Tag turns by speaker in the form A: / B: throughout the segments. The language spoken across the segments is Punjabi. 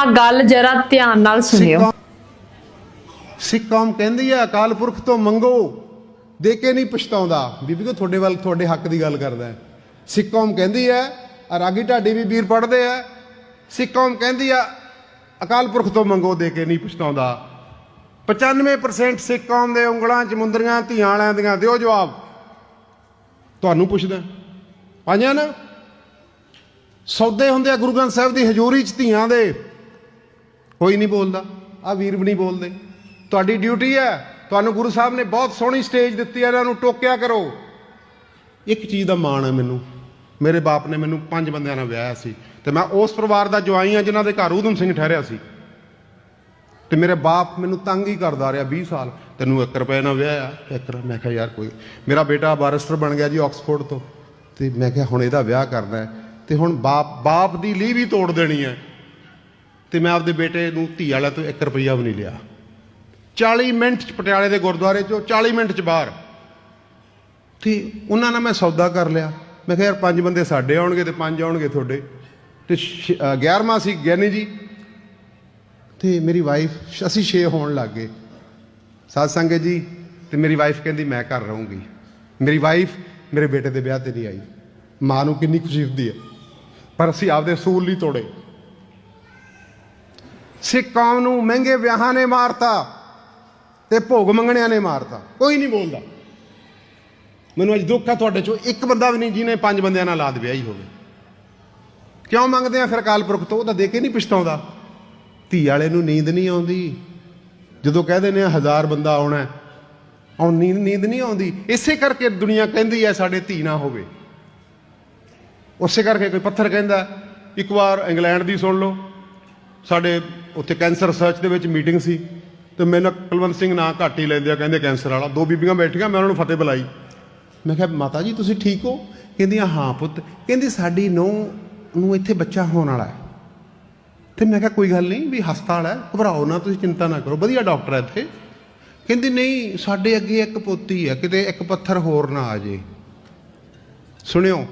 A: ਆ ਗੱਲ ਜਰਾ ਧਿਆਨ ਨਾਲ ਸੁਣਿਓ।
B: ਸਿੱਖ ਕੌਮ- ਕਹਿੰਦੀ ਹੈ ਅਕਾਲ ਪੁਰਖ ਤੋਂ ਮੰਗੋ ਦੇ ਕੇ ਨਹੀਂ ਪਛਤਾਉਂਦਾ। ਬੀਬੀ ਕੋ ਤੁਹਾਡੇ ਵੱਲ ਤੁਹਾਡੇ ਹੱਕ ਦੀ ਗੱਲ ਕਰਦਾ ਸਿੱਖ ਕੌਮ ਕਹਿੰਦੀ ਆ ਰਾਗੀ ਢਾਡੀ ਵੀ ਵੀਰ ਪੜਦੇ ਆ। ਸਿੱਖ ਕੌਮ ਕਹਿੰਦੀ ਆ, ਅਕਾਲ ਪੁਰਖ ਤੋਂ ਮੰਗੋ ਦੇ ਕੇ ਨਹੀਂ ਪਛਤਾਉਂਦਾ। 95% ਸਿੱਖ ਕੌਮ ਦੇ ਉਂਗਲਾਂ ਚ ਮੁੰਦਰੀਆਂ, ਧੀਆਂ ਵਾਲਿਆਂ ਦੀਆਂ, ਦਿਓ ਜਵਾਬ। ਤੁਹਾਨੂੰ ਪੁੱਛਦਾ ਪਾਈਆਂ ਨਾ? ਸੌਦੇ ਹੁੰਦੇ ਆ ਗੁਰੂ ਗ੍ਰੰਥ ਸਾਹਿਬ ਦੀ ਹਜ਼ੂਰੀ ਚ ਧੀਆਂ ਦੇ। ਕੋਈ ਨਹੀਂ ਬੋਲਦਾ। ਆ ਵੀਰ ਵੀ ਨਹੀਂ ਬੋਲਦੇ। ਤੁਹਾਡੀ ਡਿਊਟੀ ਹੈ। ਤੁਹਾਨੂੰ ਗੁਰੂ ਸਾਹਿਬ ਨੇ ਬਹੁਤ ਸੋਹਣੀ ਸਟੇਜ ਦਿੱਤੀ ਹੈ। ਇਹਨਾਂ ਨੂੰ ਟੋਕਿਆ ਕਰੋ। ਇੱਕ ਚੀਜ਼ ਦਾ ਮਾਣ ਹੈ ਮੈਨੂੰ। ਮੇਰੇ ਬਾਪ ਨੇ ਮੈਨੂੰ ਪੰਜ ਬੰਦਿਆਂ ਨਾਲ ਵਿਆਹਿਆ ਸੀ। ਤੇ ਮੈਂ ਉਸ ਪਰਿਵਾਰ ਦਾ ਜਵਾਈ ਹਾਂ ਜਿਨ੍ਹਾਂ ਦੇ ਘਰ ਊਧਮ ਸਿੰਘ ਠਹਿਰਿਆ ਸੀ। ਤੇ ਮੇਰੇ ਬਾਪ ਮੈਨੂੰ ਤੰਗ ਹੀ ਕਰਦਾ ਰਿਹਾ 20 ਸਾਲ। ਤੈਨੂੰ 1 ਰੁਪਏ ਨਾਲ ਵਿਆਹਿਆ, ਇੱਕ ਰੁਪਇਆ। ਮੈਂ ਕਿਹਾ, ਯਾਰ ਕੋਈ ਮੇਰਾ ਬੇਟਾ ਬਾਰਿਸਟਰ ਬਣ ਗਿਆ ਜੀ ਆਕਸਫੋਰਡ ਤੋਂ। ਤੇ ਮੈਂ ਕਿਹਾ, ਹੁਣ ਇਹਦਾ ਵਿਆਹ ਕਰਨਾ ਹੈ। ਤੇ ਹੁਣ ਬਾਪ ਬਾਪ ਦੀ ਲੀਹ ਵੀ ਤੋੜ ਦੇਣੀ ਹੈ। ਤੇ ਮੈਂ ਆਪਦੇ ਬੇਟੇ ਨੂੰ ਧੀ ਵਾਲਿਆਂ ਤੋਂ 1 ਰੁਪਈਆ ਵੀ ਨਹੀਂ ਲਿਆ। 40 ਮਿੰਟ ਚ ਪਟਿਆਲੇ ਦੇ ਗੁਰਦੁਆਰੇ ਚੋਂ 40 ਮਿੰਟ ਚ ਬਾਹਰ। ਤੇ ਉਹਨਾਂ ਨਾਲ ਮੈਂ ਸੌਦਾ ਕਰ ਲਿਆ। ਮੈਂ ਕਿਹਾ, ਯਾਰ, ਪੰਜ ਬੰਦੇ ਸਾਡੇ ਆਉਣਗੇ ਤੇ ਪੰਜ ਆਉਣਗੇ ਤੁਹਾਡੇ। ਤੇ 11ਵਾਂ ਸੀ ਗਿਆਨੀ ਜੀ। ਤੇ ਮੇਰੀ ਵਾਈਫ ਅਸੀਂ ਛੇ ਹੋਣ ਲੱਗ ਗਏ। ਸਾਧ ਸੰਗਤ ਜੀ, ਤੇ ਮੇਰੀ ਵਾਈਫ ਕਹਿੰਦੀ, ਮੈਂ ਘਰ ਰਹੂੰਗੀ। ਮੇਰੀ ਵਾਈਫ ਮੇਰੇ ਬੇਟੇ ਦੇ ਵਿਆਹ ਤੇ ਨਹੀਂ ਆਈ। ਮਾਂ ਨੂੰ ਕਿੰਨੀ ਖੁਸ਼ੀ ਹੁੰਦੀ ਹੈ। ਪਰ ਅਸੀਂ ਆਪਦੇ ਅਸੂਲ ਨਹੀਂ ਤੋੜੇ। ਸਿੱਖ ਕੌਮ ਨੂੰ ਮਹਿੰਗੇ ਵਿਆਹਾਂ ਨੇ ਮਾਰਤਾ ਤੇ ਭੋਗ ਮੰਗਣਿਆਂ ਨੇ ਮਾਰਤਾ। ਕੋਈ ਨਹੀਂ ਬੋਲਦਾ। ਮੈਨੂੰ ਅੱਜ ਦੁੱਖ ਆ ਤੁਹਾਡੇ ਚੋਂ। ਇੱਕ ਬੰਦਾ ਵੀ ਨਹੀਂ ਜਿਹਨੇ ਪੰਜ ਬੰਦਿਆਂ ਨਾਲ ਲਾਦ ਵਿਆਹੀ ਹੋਵੇ। ਕਿਉਂ ਮੰਗਦੇ ਆ ਫਿਰ ਅਕਾਲ ਪੁਰਖ ਤੋਂ? ਉਹ ਤਾਂ ਦੇ ਕੇ ਨਹੀਂ ਪਛਤਾਉਂਦਾ। ਧੀ ਵਾਲੇ ਨੂੰ ਨੀਂਦ ਨਹੀਂ ਆਉਂਦੀ। ਜਦੋਂ ਕਹਦੇ ਨੇ ਹਜ਼ਾਰ ਬੰਦਾ ਆਉਣਾ ਹੈ, ਨੀਂਦ ਨੀਂਦ ਨਹੀਂ ਆਉਂਦੀ। ਇਸੇ ਕਰਕੇ ਦੁਨੀਆ ਕਹਿੰਦੀ ਹੈ ਸਾਡੇ ਧੀ ਨਾ ਹੋਵੇ। ਉਸੇ ਕਰਕੇ ਕੋਈ ਪੱਥਰ ਕਹਿੰਦਾ ਇੱਕ ਵਾਰ ਇੰਗਲੈਂਡ ਦੀ ਸੁਣ ਲਓ। ਸਾਡੇ ਉੱਥੇ ਕੈਂਸਰ ਰਿਸਰਚ ਦੇ ਵਿੱਚ ਮੀਟਿੰਗ ਸੀ ਤੇ ਮੈਨੂੰ ਕੁਲਵੰਤ ਸਿੰਘ ਨਾਂ ਘੱਟ ਹੀ ਲੈਂਦੇ ਆ, ਕਹਿੰਦੇ ਕੈਂਸਰ ਵਾਲਾ। ਦੋ ਬੀਬੀਆਂ ਬੈਠੀਆਂ, ਮੈਂ ਉਹਨਾਂ ਨੂੰ ਫਤਿਹ ਬੁਲਾਈ। ਮੈਂ ਕਿਹਾ, ਮਾਤਾ ਜੀ, ਤੁਸੀਂ ਠੀਕ ਹੋ? ਕਹਿੰਦੀਆਂ, ਹਾਂ ਪੁੱਤ। ਕਹਿੰਦੀ, ਸਾਡੀ ਨੂੰ ਨੂੰ ਇੱਥੇ ਬੱਚਾ ਹੋਣ ਵਾਲਾ ਹੈ। ਤੇ ਮੈਂ ਕਿਹਾ, ਕੋਈ ਗੱਲ ਨਹੀਂ, ਵੀ ਹਸਪਤਾਲ ਹੈ, ਘਬਰਾਓ ਨਾ, ਤੁਸੀਂ ਚਿੰਤਾ ਨਾ ਕਰੋ, ਵਧੀਆ ਡਾਕਟਰ ਹੈ ਇੱਥੇ। ਕਹਿੰਦੀ, ਨਹੀਂ, ਸਾਡੇ ਅੱਗੇ ਇੱਕ ਪੋਤੀ ਹੈ, ਕਿਤੇ ਇੱਕ ਪੱਥਰ ਹੋਰ ਨਾ ਆ ਜੇ। ਸੁਣਿਓ,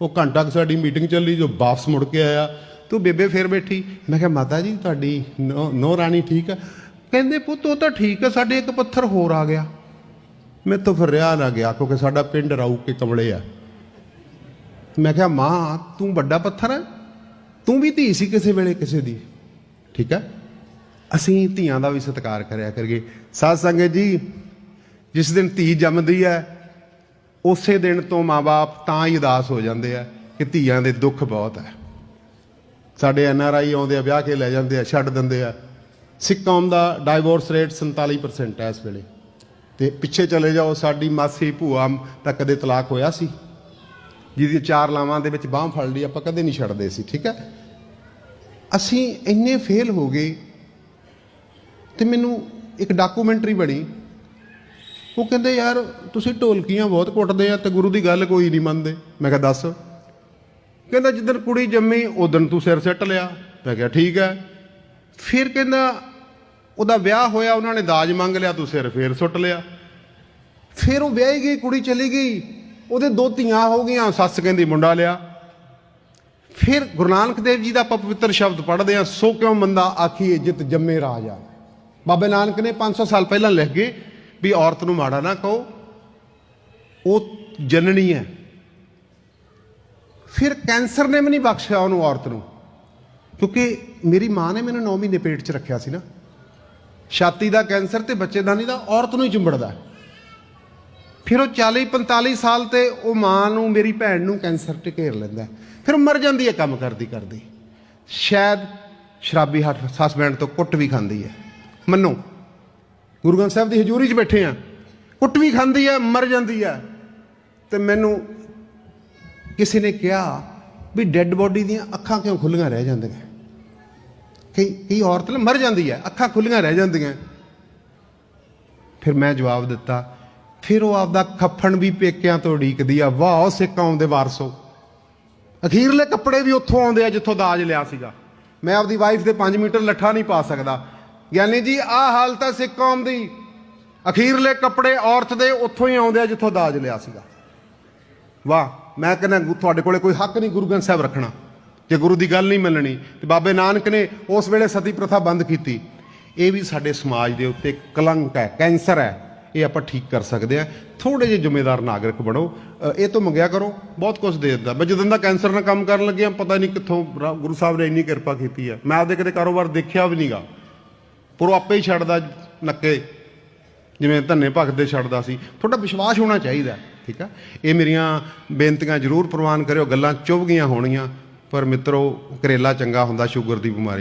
B: ਉਹ ਘੰਟਾ ਕੁ ਸਾਡੀ ਮੀਟਿੰਗ ਚੱਲੀ, ਜੋ ਵਾਪਸ ਮੁੜ ਕੇ ਆਇਆ। ਤੂੰ ਬੇਬੇ ਫੇਰ ਬੈਠੀ। ਮੈਂ ਕਿਹਾ, ਮਾਤਾ ਜੀ, ਤੁਹਾਡੀ ਨੋ ਨੋ ਰਾਣੀ ਠੀਕ ਹੈ ਕਹਿੰਦੇ, ਪੁੱਤ, ਉਹ ਤਾਂ ਠੀਕ ਹੈ ਸਾਡੇ ਇੱਕ ਪੱਥਰ ਹੋਰ ਆ ਗਿਆ। ਮੈਂ ਤਾਂ ਫਿਰ ਰਿਆ ਨਾ ਗਿਆ, ਕਿਉਂਕਿ ਸਾਡਾ ਪਿੰਡ ਰਾਊ ਕੇ ਕਮਲੇ ਆ। ਮੈਂ ਕਿਹਾ, ਮਾਂ, ਤੂੰ ਵੱਡਾ ਪੱਥਰ ਹੈ ਤੂੰ ਵੀ ਧੀ ਸੀ ਕਿਸੇ ਵੇਲੇ ਕਿਸੇ ਦੀ। ਠੀਕ ਹੈ ਅਸੀਂ ਧੀਆਂ ਦਾ ਵੀ ਸਤਿਕਾਰ ਕਰਿਆ ਕਰੀਏ। ਸਾਧ ਸੰਗਤ ਜੀ, ਜਿਸ ਦਿਨ ਧੀ ਜੰਮਦੀ ਹੈ ਉਸੇ ਦਿਨ ਤੋਂ ਮਾਪੇ ਤਾਂ ਹੀ ਉਦਾਸ ਹੋ ਜਾਂਦੇ ਆ ਕਿ ਧੀਆਂ ਦੇ ਦੁੱਖ ਬਹੁਤ ਹੈ ਸਾਡੇ ਐਨ ਆਰ ਆਈ ਆਉਂਦੇ ਆ, ਵਿਆਹ ਕੇ ਲੈ ਜਾਂਦੇ ਆ, ਛੱਡ ਦਿੰਦੇ ਆ। ਸਿੱਖ ਕੌਮ ਦਾ ਡਾਈਵੋਰਸ ਰੇਟ 47% ਹੈ ਇਸ ਵੇਲੇ। ਤੇ ਪਿੱਛੇ ਚਲੇ ਜਾਓ, ਸਾਡੀ ਮਾਸੀ ਭੂਆ ਤਾਂ ਕਦੇ ਤਲਾਕ ਹੋਇਆ ਸੀ? ਜਿਹਦੀ ਚਾਰ ਲਾਵਾਂ ਦੇ ਵਿੱਚ ਬਾਹ ਫੜ ਲਈ, ਆਪਾਂ ਕਦੇ ਨਹੀਂ ਛੱਡਦੇ ਸੀ, ਠੀਕ ਹੈ? ਅਸੀਂ ਇੰਨੇ ਫੇਲ ਹੋ ਗਏ ਤੇ ਮੈਨੂੰ ਇੱਕ ਡਾਕੂਮੈਂਟਰੀ ਬਣੀ। ਉਹ ਕਹਿੰਦੇ, ਯਾਰ, ਤੁਸੀਂ ਢੋਲਕੀਆਂ ਬਹੁਤ ਕੁੱਟਦੇ ਆ ਤੇ ਗੁਰੂ ਦੀ ਗੱਲ ਕੋਈ ਨਹੀਂ ਮੰਨਦੇ। ਮੈਂ ਕਿਹਾ, ਦੱਸ। ਕਹਿੰਦਾ ਜਿੱਦਣ ਕੁੜੀ ਜੰਮੀ ਉਦੋਂ ਤੂੰ ਸਿਰ ਸਿੱਟ ਲਿਆ। ਮੈਂ ਕਿਹਾ, ਠੀਕ ਹੈ। ਫਿਰ ਕਹਿੰਦਾ, ਉਹਦਾ ਵਿਆਹ ਹੋਇਆ, ਉਹਨਾਂ ਨੇ ਦਾਜ ਮੰਗ ਲਿਆ, ਤੂੰ ਸਿਰ ਫੇਰ ਸੁੱਟ ਲਿਆ। ਫਿਰ ਉਹ ਵਿਆਹੀ ਗਈ, ਕੁੜੀ ਚਲੀ ਗਈ। ਉਹਦੇ ਦੋ ਧੀਆਂ ਹੋ ਗਈਆਂ, ਸੱਸ ਕਹਿੰਦੀ ਮੁੰਡਾ ਲਿਆ। ਫਿਰ ਗੁਰੂ ਨਾਨਕ ਦੇਵ ਜੀ ਦਾ ਆਪਾਂ ਪਵਿੱਤਰ ਸ਼ਬਦ ਪੜ੍ਹਦੇ ਆ ਸੋ ਕਿਉਂ ਮੰਦਾ ਆਖੀਏ ਜਿਤ ਜੰਮੇ ਰਾਜਾ ਬਾਬੇ ਨਾਨਕ ਨੇ 500 ਸਾਲ ਪਹਿਲਾਂ ਲਿਖ ਗਏ ਵੀ ਔਰਤ ਨੂੰ ਮਾੜਾ ਨਾ ਕਹੋ, ਉਹ ਜਨਨੀ ਹੈ। ਫਿਰ ਕੈਂਸਰ ਨੇ ਵੀ ਨਹੀਂ ਬਖਸ਼ਿਆ ਉਹਨੂੰ ਔਰਤ ਨੂੰ। ਕਿਉਂਕਿ ਮੇਰੀ ਮਾਂ ਨੇ ਮੈਨੂੰ 9 ਮਹੀਨੇ ਪੇਟ 'ਚ ਰੱਖਿਆ ਸੀ ਨਾ। ਛਾਤੀ ਦਾ ਕੈਂਸਰ ਤੇ ਬੱਚੇਦਾਨੀ ਦਾ ਔਰਤ ਨੂੰ ਹੀ ਚੁੰਬੜਦਾ ਫਿਰ ਉਹ 40 45 ਸਾਲ ਤੇ ਉਹ ਮਾਂ ਨੂੰ, ਮੇਰੀ ਭੈਣ ਨੂੰ ਕੈਂਸਰ ਤੇ ਘੇਰ ਲੈਂਦਾ ਫਿਰ ਮਰ ਜਾਂਦੀ ਹੈ ਕੰਮ ਕਰਦੀ ਕਰਦੀ। ਸ਼ਾਇਦ ਸ਼ਰਾਬੀ ਹੱਥ ਹਸਬੈਂਡ ਤੋਂ ਕੁੱਟ ਵੀ ਖਾਂਦੀ ਹੈ। ਮੰਨੋ, ਗੁਰੂ ਗ੍ਰੰਥ ਸਾਹਿਬ ਦੀ ਹਜ਼ੂਰੀ 'ਚ ਬੈਠੇ ਆ ਕੁੱਟ ਵੀ ਖਾਂਦੀ ਹੈ, ਮਰ ਜਾਂਦੀ ਹੈ। ਤੇ ਮੈਨੂੰ ਕਿਸੇ ਨੇ ਕਿਹਾ ਵੀ ਡੈੱਡ ਬੋਡੀ ਦੀਆਂ ਅੱਖਾਂ ਕਿਉਂ ਖੁੱਲੀਆਂ ਰਹਿ ਜਾਂਦੀਆਂ? ਕਈ ਕਈ ਔਰਤ ਮਰ ਜਾਂਦੀ ਹੈ, ਅੱਖਾਂ ਖੁੱਲੀਆਂ ਰਹਿ ਜਾਂਦੀਆਂ। ਫਿਰ ਮੈਂ ਜਵਾਬ ਦਿੱਤਾ, ਫਿਰ ਉਹ ਆਪਦਾ ਖੱਫਣ ਵੀ ਪੇਕਿਆਂ ਤੋਂ ਉਡੀਕਦੀ ਆ, ਵਾਹ ਸਿੱਖ ਕੌਮ ਦੇ ਵਾਰਸੋ। ਅਖੀਰਲੇ ਕੱਪੜੇ ਵੀ ਉੱਥੋਂ ਆਉਂਦੇ ਆ ਜਿੱਥੋਂ ਦਾਜ ਲਿਆ ਸੀਗਾ। ਮੈਂ ਆਪਦੀ ਵਾਈਫ ਦੇ 5 ਮੀਟਰ ਲੱਠਾ ਨਹੀਂ ਪਾ ਸਕਦਾ। ਗਿਆਨੀ ਜੀ, ਆਹ ਹਾਲਤ ਹੈ ਸਿੱਖ ਕੌਮ ਦੀ। ਅਖੀਰਲੇ ਕੱਪੜੇ ਔਰਤ ਦੇ ਉੱਥੋਂ ਹੀ ਆਉਂਦੇ ਆ ਜਿੱਥੋਂ ਦਾਜ ਲਿਆ ਸੀਗਾ। ਵਾਹ ਮੈਂ ਕਹਿੰਦਾ ਤੁਹਾਡੇ ਕੋਲੇ ਕੋਈ ਹੱਕ ਨਹੀਂ ਗੁਰੂ ਗ੍ਰੰਥ ਸਾਹਿਬ ਰੱਖਣਾ। ਜੇ ਗੁਰੂ ਦੀ ਗੱਲ ਨਹੀਂ ਮੰਨਣੀ, ਤੇ ਬਾਬੇ ਨਾਨਕ ਨੇ ਉਸ ਵੇਲੇ ਸਤੀ ਪ੍ਰਥਾ ਬੰਦ ਕੀਤੀ। ਇਹ ਵੀ ਸਾਡੇ ਸਮਾਜ ਦੇ ਉੱਤੇ ਕਲੰਕ ਹੈ, ਕੈਂਸਰ ਹੈ। ਇਹ ਆਪਾਂ ਠੀਕ ਕਰ ਸਕਦੇ ਆ ਥੋੜੇ ਜਿਹੇ ਜ਼ਿੰਮੇਦਾਰ ਨਾਗਰਿਕ ਬਣੋ। ਇਹ ਤੋਂ ਮੰਗਿਆ ਕਰੋ, ਬਹੁਤ ਕੁਝ ਦੇ ਦਿੰਦਾ। ਮੈਂ ਜਦੋਂ ਦਾ ਕੈਂਸਰ ਨਾਲ ਕੰਮ ਕਰਨ ਲੱਗਿਆ, ਪਤਾ ਨਹੀਂ ਕਿੱਥੋਂ ਰਾ- ਗੁਰੂ ਸਾਹਿਬ ਨੇ ਇੰਨੀ ਕਿਰਪਾ ਕੀਤੀ ਹੈ। ਮੈਂ ਆਪਦੇ ਕਦੇ ਕਾਰੋਬਾਰ ਦੇਖਿਆ ਵੀ ਨਹੀਂਗਾ। ਪਰ ਉਹ ਆਪੇ ਹੀ ਛੱਡਦਾ, ਨੱਕੇ। ਜਿਵੇਂ ਧੰਨੇ ਭਗਤ ਦੇ ਛੱਡਦਾ ਸੀ। ਤੁਹਾਡਾ ਵਿਸ਼ਵਾਸ ਹੋਣਾ ਚਾਹੀਦਾ। ਠੀਕ ਆ? ਇਹ ਮੇਰੀਆਂ ਬੇਨਤੀਆਂ ਜ਼ਰੂਰ ਪ੍ਰਵਾਨ ਕਰਿਓ, ਗੱਲਾਂ ਚੁੱਭ ਗਈਆਂ ਹੋਣਗੀਆਂ ਪਰ ਮਿੱਤਰੋ ਕਰੇਲਾ ਚੰਗਾ ਹੁੰਦਾ, ਸ਼ੂਗਰ ਦੀ ਬਿਮਾਰੀ